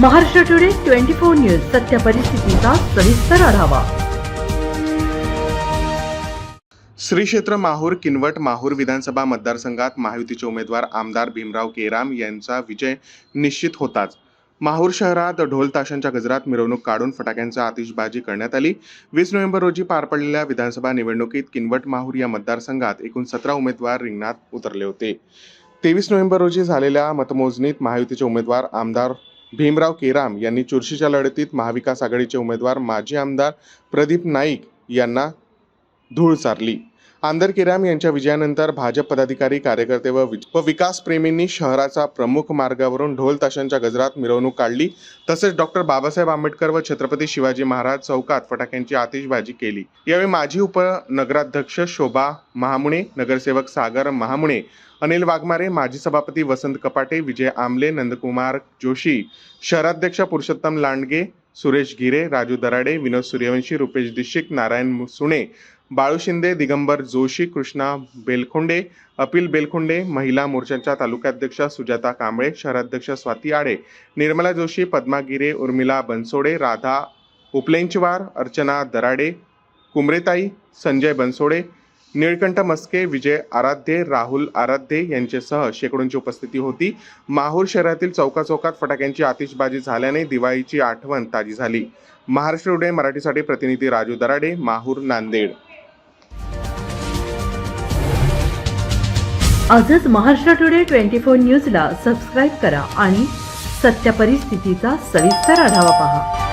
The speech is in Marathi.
Maharashtra today twenty four news सत्य परिस्थितीचा सविस्तर आढावा. श्री क्षेत्र माहूर किनवट माहूर विधानसभा मतदारसंघात महायुतीचे उमेदवार आमदार भीमराव केराम यांचा विजय निश्चित होताच. माहूर शहरात ढोल ताशांच्या गजरात मिरवणूक काढून फटाक्यांचा आतिषबाजी करण्यात आली. वीस नोव्हेंबर रोजी पार पडलेल्या विधानसभा निवडणुकीत किनवट माहूर या मतदारसंघात एकूण सतरा उमेदवार रिंगणात उतरले होते. तेवीस नोव्हेंबर रोजी झालेल्या मतमोजणीत महायुतीचे उमेदवार आमदार भीमराव केराम यांनी चुरशीच्या लढतीत महाविकास आघाडीचे उमेदवार माजी आमदार प्रदीप नाईक यांना धूळ चारली आमदार किराम यांच्या विजयानंतर भाजप पदाधिकारी कार्यकर्ते व विकास व विकासप्रेमींनी शहराचा प्रमुख मार्गावरून ढोल ताशांच्या गजरात मिरवणूक काढली. तसेच डॉक्टर बाबासाहेब आंबेडकर व छत्रपती शिवाजी महाराज चौकात फटाक्यांची आतिषबाजी केली. यावेळी माजी उपनगराध्यक्ष शोभा महामुणे नगरसेवक सागर महामुणे अनिल वाघमारे माजी सभापती वसंत कपाटे विजय आमले नंदकुमार जोशी शहराध्यक्ष पुरुषोत्तम लांडगे सुरेश गिरे राजू दराडे विनोद सूर्यवंशी रुपेश दिशिक नारायण सुणे बाळू शिंदे दिगंबर जोशी कृष्णा बेलखोंडे अपिल बेलखोंडे महिला मोर्चाच्या तालुकाध्यक्षा सुजाता कांबळे शहराध्यक्ष स्वाती आडे निर्मला जोशी पद्मा गिरे उर्मिला बनसोडे राधा उपलेंचवार अर्चना दराडे कुमरेताई संजय बनसोडे निळकंठ मस्के विजय आराध्ये राहुल आराध्ये यांच्यासह शेकडोंची उपस्थिती होती. माहूर शहरातील चौकाचौकात फटाक्यांची आतिषबाजी झाल्याने दिवाळीची आठवण ताजी झाली. महाराष्ट्र उडे मराठीसाठी प्रतिनिधी राजू दराडे माहूर नांदेड. आजच महाराष्ट्र टुडे ट्वेंटी फोर न्यूजला सबस्क्राईब करा आणि सत्य परिस्थितीचा सविस्तर आढावा पहा.